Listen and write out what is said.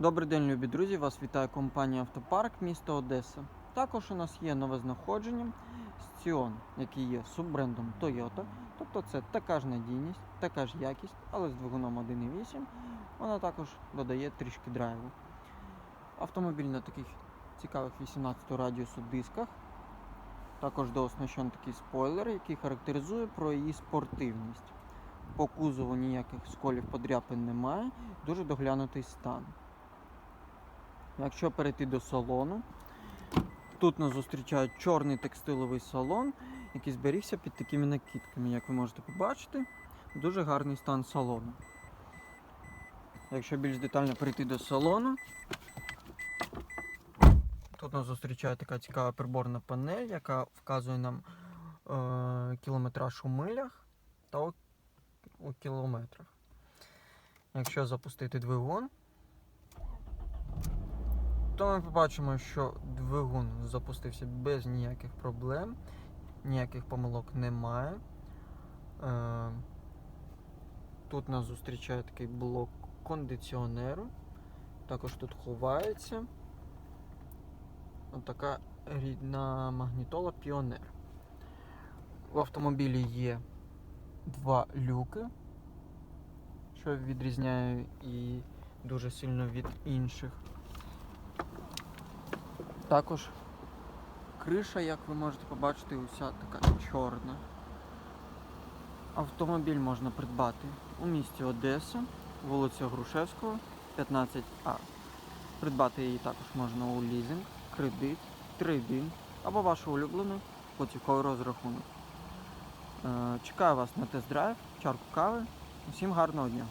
Добрий день, любі друзі! Вас вітає компанія Автопарк місто Одеса. Також у нас є нове знаходження Scion, який є суббрендом Toyota. Тобто це така ж надійність, така ж якість, але з двигуном 1.8 вона також додає трішки драйву. Автомобіль на таких цікавих 18 радіусу дисках. Також дооснащений такий спойлер, який характеризує про її спортивність. По кузову ніяких сколів подряпин немає, дуже доглянутий стан. Якщо перейти до салону, тут нас зустрічає чорний текстиловий салон, який зберігся під такими накидками. Як ви можете побачити, дуже гарний стан салону. Якщо більш детально перейти до салону, тут нас зустрічає така цікава приборна панель, яка вказує нам е, кілометраж у милях та у, у кілометрах. Якщо запустити двигун, то ми побачимо, що двигун запустився без ніяких проблем, ніяких помилок немає. Е, Тут нас зустрічає такий блок кондиціонеру. Також тут ховається така рідна магнітола Піонер. В автомобілі є два люки, що відрізняє і дуже сильно від інших. Також криша, як ви можете побачити, уся така чорна. Автомобіль можна придбати у місті Одеса, вулиця Грушевського, 15А. Придбати її також можна у лізинг, кредит, трейдинг або ваш улюблений готівковий розрахунок. Е, Чекаю вас на тест-драйв, чарку кави. Усім гарного дня!